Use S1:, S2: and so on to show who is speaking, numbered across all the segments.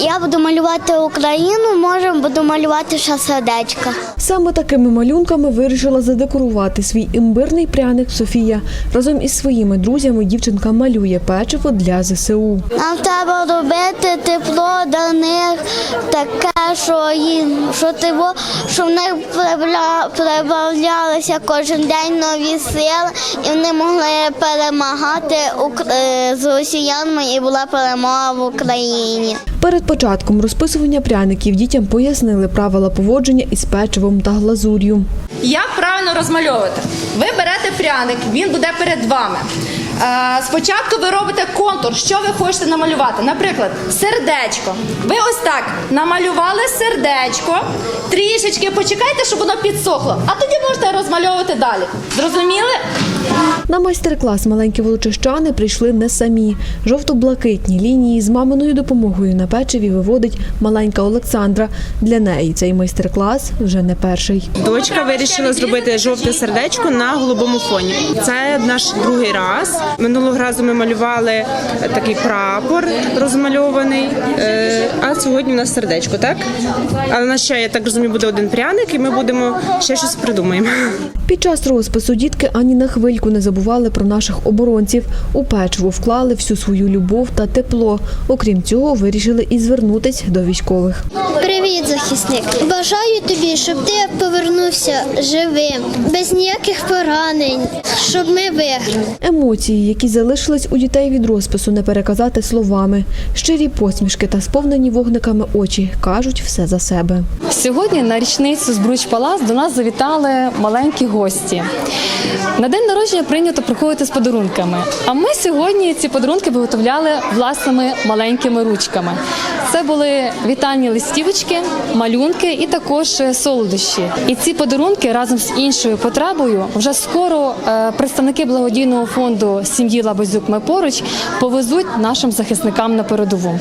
S1: Я буду малювати Україну, може буду малювати ще сердечка.
S2: Саме такими малюнками вирішила задекорувати свій імбирний пряник Софія. Разом із своїми друзями дівчинка малює печиво для ЗСУ.
S1: Нам треба робити тепло до них, таке, що їм, що тепло, що в них прибавлялися кожен день нові сили, і вони могли перемагати з росіянами, і була перемога в Україні.
S2: Перед початком розписування пряників дітям пояснили правила поводження із печивом та глазур'ю.
S3: Як правильно розмальовувати? Ви берете пряник, він буде перед вами. Е, Спочатку ви робите контур, що ви хочете намалювати. Наприклад, сердечко. Ви ось так намалювали сердечко, трішечки почекайте, щоб воно підсохло, а тоді можете розмальовувати далі. Зрозуміли?
S2: На майстер-клас маленькі волочищани прийшли не самі. Жовто-блакитні лінії з маминою допомогою на печиві виводить маленька Олександра. Для неї цей майстер-клас вже не перший.
S4: Дочка вирішила зробити жовте сердечко на голубому фоні. Це наш другий раз. Минулого разу ми малювали такий прапор розмальований. е, А сьогодні у нас сердечко, так? А у нас ще, я так розумію, буде один пряник, і ми будемо ще щось придумаємо.
S2: Під час розпису дітки ані на хвильку не забували про наших оборонців. У печиво вклали всю свою любов та тепло. Окрім цього, вирішили і звернутись до військових.
S5: Привіт, захисник. Бажаю тобі, щоб ти повернувся живим, без ніяких поранень, щоб ми виграли.
S2: Емоції, які залишились у дітей від розпису, не переказати словами. Щирі посмішки та сповнені вогниками очі кажуть все за себе.
S6: Сьогодні на річницю з Бруч Палас до нас завітали маленькі гості. На день народження прийнято приходити з подарунками. А ми сьогодні ці подарунки виготовляли власними маленькими ручками. Це були вітальні листівочки, малюнки і також е, солодощі. І ці подарунки разом з іншою потребою вже скоро е, представники благодійного фонду сім'ї Лабазюк Ми поруч повезуть нашим захисникам на передову,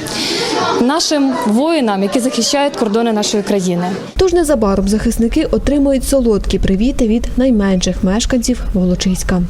S6: нашим воїнам, які захищають кордони нашої країни.
S2: Тож незабаром захисники отримують солодкі привіти від найменших мешканців Волочиська.